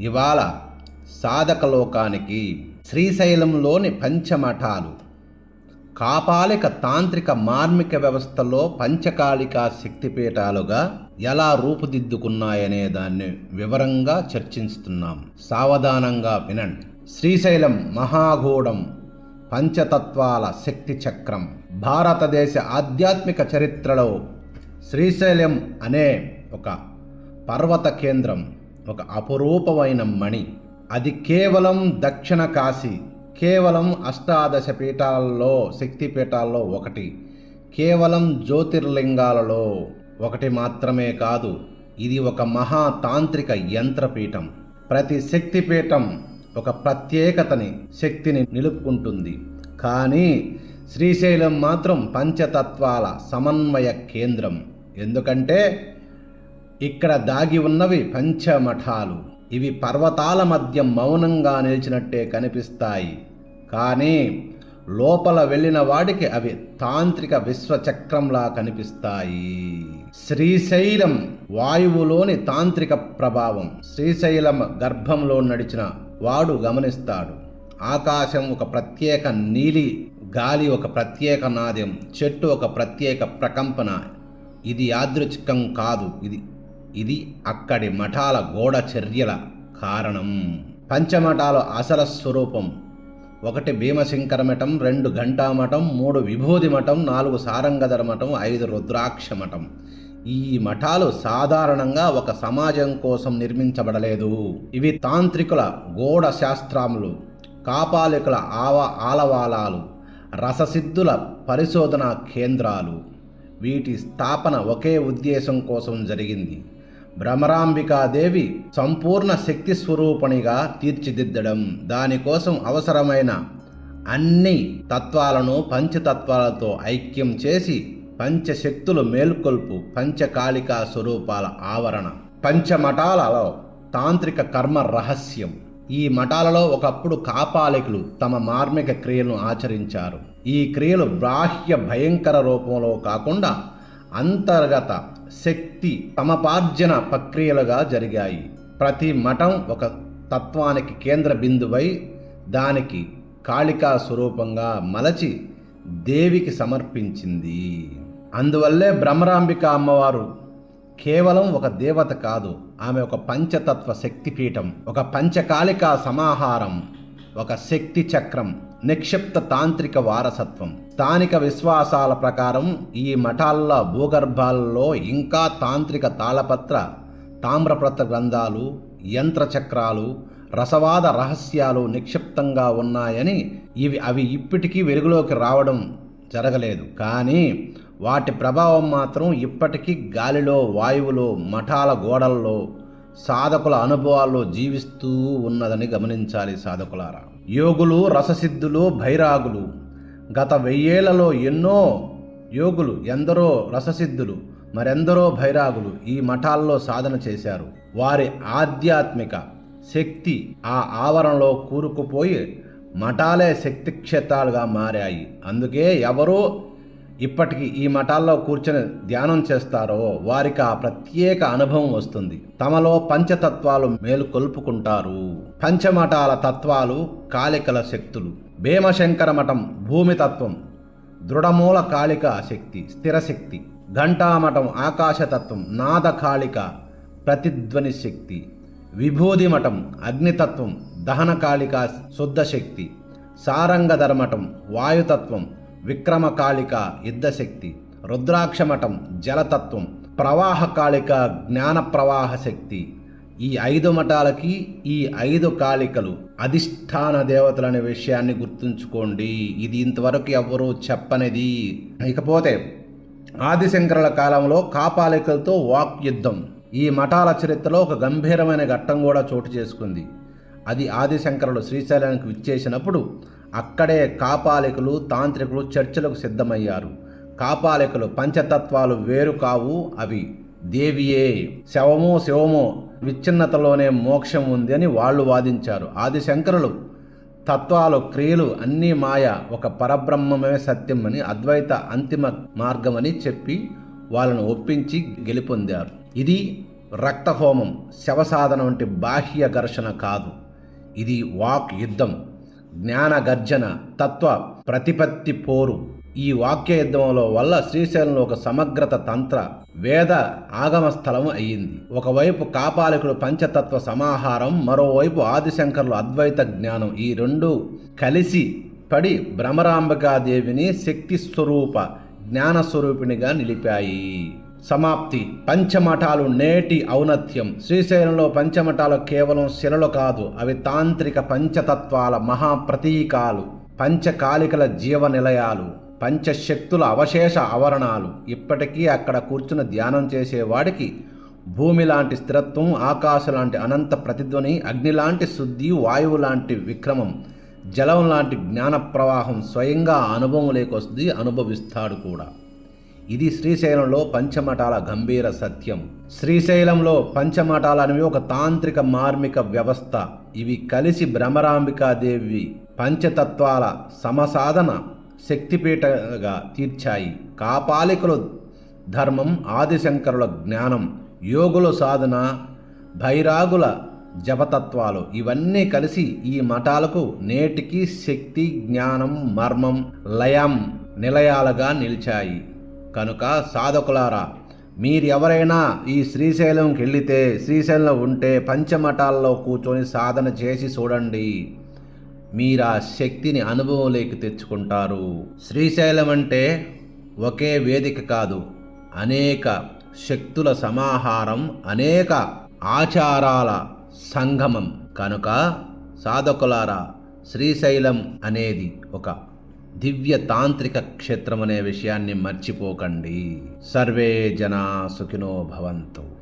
ఇవాళ సాధక లోకానికి శ్రీశైలంలోని పంచమఠాలు కాపాలిక తాంత్రిక మార్మిక వ్యవస్థలో పంచకాలిక శక్తిపీఠాలుగా ఎలా రూపుదిద్దుకున్నాయనే దాన్ని వివరంగా చర్చిస్తున్నాం. సావధానంగా వినండి. శ్రీశైలం మహాగూఢం పంచతత్వాల శక్తి చక్రం భారతదేశ ఆధ్యాత్మిక చరిత్రలో శ్రీశైలం అనే ఒక పర్వత కేంద్రం ఒక అపురూపమైన మణి. అది కేవలం దక్షిణ కాశీ కేవలం అష్టాదశ పీఠాలలో శక్తి పీఠాల్లో ఒకటి కేవలం జ్యోతిర్లింగాలలో ఒకటి మాత్రమే కాదు ఇది ఒక మహా తాంత్రిక యంత్రపీఠం. ప్రతి శక్తిపీఠం ఒక ప్రత్యేకతని శక్తిని నిలుపుకుంటుంది. కానీ శ్రీశైలం మాత్రం పంచతత్వాల సమన్వయ కేంద్రం. ఎందుకంటే ఇక్కడ దాగి ఉన్నవి పంచమఠాలు. ఇవి పర్వతాల మధ్య మౌనంగా నిలిచినట్టే కనిపిస్తాయి. కానీ లోపల వెళ్ళిన వాడికి అవి తాంత్రిక విశ్వచక్రంలా కనిపిస్తాయి. శ్రీశైలం వాయువులోని తాంత్రిక ప్రభావం. శ్రీశైలం గర్భంలో నడిచిన వాడు గమనిస్తాడు. ఆకాశం ఒక ప్రత్యేక నీలి గాలి ఒక ప్రత్యేక నాద్యం చెట్టు ఒక ప్రత్యేక ప్రకంపన. ఇది యాదృచ్ఛికం కాదు. ఇది ఇది అక్కడి మఠాల గోడ చర్యల కారణం. పంచమఠాల అసల స్వరూపం. ఒకటి భీమశంకర మఠం రెండు ఘంటామఠం మూడు విభూది మఠం నాలుగు సారంగధర మఠం ఐదు రుద్రాక్ష మఠం. ఈ మఠాలు సాధారణంగా ఒక సమాజం కోసం నిర్మించబడలేదు. ఇవి తాంత్రికుల గోడ శాస్త్రాములు కాపాలికుల ఆవ ఆలవాలాలు రససిద్ధుల పరిశోధన కేంద్రాలు. వీటి స్థాపన ఒకే ఉద్దేశం కోసం జరిగింది. భ్రమరాంబికాదేవి సంపూర్ణ శక్తి స్వరూపణిగా తీర్చిదిద్దడం. దానికోసం అవసరమైన అన్ని తత్వాలను పంచతత్వాలతో ఐక్యం చేసి పంచశక్తులు మేల్కొల్పు పంచకాళికా స్వరూపాల ఆవరణ. పంచమఠాలలో తాంత్రిక కర్మ రహస్యం. ఈ మఠాలలో ఒకప్పుడు కాపాలికులు తమ మార్మిక క్రియలను ఆచరించారు. ఈ క్రియలు బాహ్య భయంకర రూపంలో కాకుండా అంతర్గత శక్తి సమపార్జన ప్రక్రియలుగా జరిగాయి. ప్రతి మఠం ఒక తత్వానికి కేంద్ర బిందువై దానికి కాళికా స్వరూపంగా మలచి దేవికి సమర్పించింది. అందువల్లే బ్రహ్మరాంబిక అమ్మవారు కేవలం ఒక దేవత కాదు ఆమె ఒక పంచతత్వ శక్తిపీఠం ఒక పంచకాళికా సమాహారం ఒక శక్తి చక్రం నిక్షిప్త తాంత్రిక వారసత్వం. స్థానిక విశ్వాసాల ప్రకారం ఈ మఠాల్లో భూగర్భాల్లో ఇంకా తాంత్రిక తాళపత్ర తామ్రపత్ర గ్రంథాలు యంత్రచక్రాలు రసవాద రహస్యాలు నిక్షిప్తంగా ఉన్నాయని ఇవి అవి ఇప్పటికీ వెలుగులోకి రావడం జరగలేదు. కానీ వాటి ప్రభావం మాత్రం ఇప్పటికీ గాలిలో వాయువులో మఠాల గోడల్లో సాధకుల అనుభవాల్లో జీవిస్తూ ఉన్నదని గమనించాలి సాధకులారా. యోగులు రససిద్ధులు భైరాగులు గత వెయ్యేళ్ళలో ఎన్నో యోగులు ఎందరో రససిద్ధులు మరెందరో భైరాగులు ఈ మఠాల్లో సాధన చేశారు. వారి ఆధ్యాత్మిక శక్తి ఆ ఆవరణలో కూరుకుపోయి మఠాలే శక్తి క్షేత్రాలుగా మారాయి. అందుకే ఎవరో ఇప్పటికి ఈ మఠాల్లో కూర్చొని ధ్యానం చేస్తారో వారికి ఆ ప్రత్యేక అనుభవం వస్తుంది. తమలో పంచతత్వాలు మేలుకొల్పుకుంటారు పంచమఠాల తత్వాలు కాలికల శక్తులు. భీమశంకర మఠం భూమితత్వం దృఢమూల కాళిక శక్తి స్థిరశక్తి ఘంటామఠం ఆకాశతత్వం నాదకాళిక ప్రతిధ్వని శక్తి విభూది మఠం అగ్నితత్వం దహనకాళిక శుద్ధ శక్తి సారంగధర్మఠం వాయుతత్వం విక్రమకాళిక యుద్ధశక్తి రుద్రాక్షమఠం జలతత్వం ప్రవాహకాళిక జ్ఞాన ప్రవాహ శక్తి ఈ ఐదు మఠాలకి ఈ ఐదు కాళికలు అధిష్టాన దేవతలనే విషయాన్ని గుర్తుంచుకోండి. ఇది ఇంతవరకు ఎవరూ చెప్పనిది. ఇకపోతే ఆదిశంకరుల కాలంలో కాపాలికలతో వాక్ యుద్ధం ఈ మఠాల చరిత్రలో ఒక గంభీరమైన ఘట్టం కూడా చోటు చేసుకుంది. అది ఆదిశంకరులు శ్రీశైలానికి విచ్చేసినప్పుడు అక్కడే కాపాలికులు తాంత్రికులు చర్చలకు సిద్ధమయ్యారు. కాపాలికలు పంచతత్వాలు వేరు కావు అవి. దేవియే శవమో శివమో విచ్ఛిన్నతలోనే మోక్షం ఉంది అని వాళ్ళు వాదించారు. ఆదిశంకరులు తత్వాలు క్రియలు అన్నీ మాయ ఒక పరబ్రహ్మమే సత్యం అని అద్వైత అంతిమ మార్గమని చెప్పి వాళ్ళను ఒప్పించి గెలుపొందారు. ఇది రక్తహోమం శవసాధన వంటి బాహ్య ఘర్షణ కాదు. ఇది వాక్ యుద్ధం జ్ఞాన గర్జన తత్వ ప్రతిపత్తి పోరు. ఈ వాక్య యుద్ధంలో వల్ల శ్రీశైలంలో ఒక సమగ్రత తంత్ర వేద ఆగమ స్థలం అయ్యింది. ఒకవైపు కాపాలికుడు పంచతత్వ సమాహారం మరోవైపు ఆదిశంకర్లు అద్వైత జ్ఞానం. ఈ రెండు కలిసి పడి భ్రమరాంబికాదేవిని శక్తి స్వరూప జ్ఞాన స్వరూపిణిగా నిలిపాయి. సమాప్తి. పంచమఠాలు నేటి ఔన్నత్యం. శ్రీశైలంలో పంచమఠాలు కేవలం శిలలు కాదు అవి తాంత్రిక పంచతత్వాల మహాప్రతీకాలు పంచకాలికల జీవ నిలయాలు పంచశక్తుల అవశేష ఆవరణాలు. ఇప్పటికీ అక్కడ కూర్చుని ధ్యానం చేసేవాడికి భూమి లాంటి స్థిరత్వం ఆకాశం లాంటి అనంత ప్రతిధ్వని అగ్ని లాంటి శుద్ధి వాయువు లాంటి విక్రమం జలం లాంటి జ్ఞాన ప్రవాహం స్వయంగా అనుభవం లేకొస్తుంది అనుభవిస్తాడు కూడా. ఇది శ్రీశైలంలో పంచమఠాల గంభీర సత్యం. శ్రీశైలంలో పంచమఠాలు అనేవి ఒక తాంత్రిక మార్మిక వ్యవస్థ. ఇవి కలిసి భ్రమరాంబికాదేవి పంచతత్వాల సమసాధన శక్తిపీఠగా తీర్చాయి. కాపాలికులు ధర్మం ఆదిశంకరుల జ్ఞానం యోగుల సాధన భైరాగుల జపతత్వాలు ఇవన్నీ కలిసి ఈ మఠాలకు నేటికి శక్తి జ్ఞానం మర్మం లయం నిలయాలుగా నిలిచాయి. కనుక సాధకులారా మీరు ఎవరైనా ఈ శ్రీశైలంకి వెళితే శ్రీశైలంలో ఉంటే పంచమఠాల్లో కూర్చొని సాధన చేసి చూడండి. మీరు ఆ శక్తిని అనుభవంలోకి తెచ్చుకుంటారు. శ్రీశైలం అంటే ఒకే వేదిక కాదు అనేక శక్తుల సమాహారం అనేక ఆచారాల సంగమం. కనుక సాధకులారా శ్రీశైలం అనేది ఒక దివ్య తాంత్రిక క్షేత్రం అనే విషయాన్ని మర్చిపోకండి. సర్వే జనా సుఖినో భవంతు.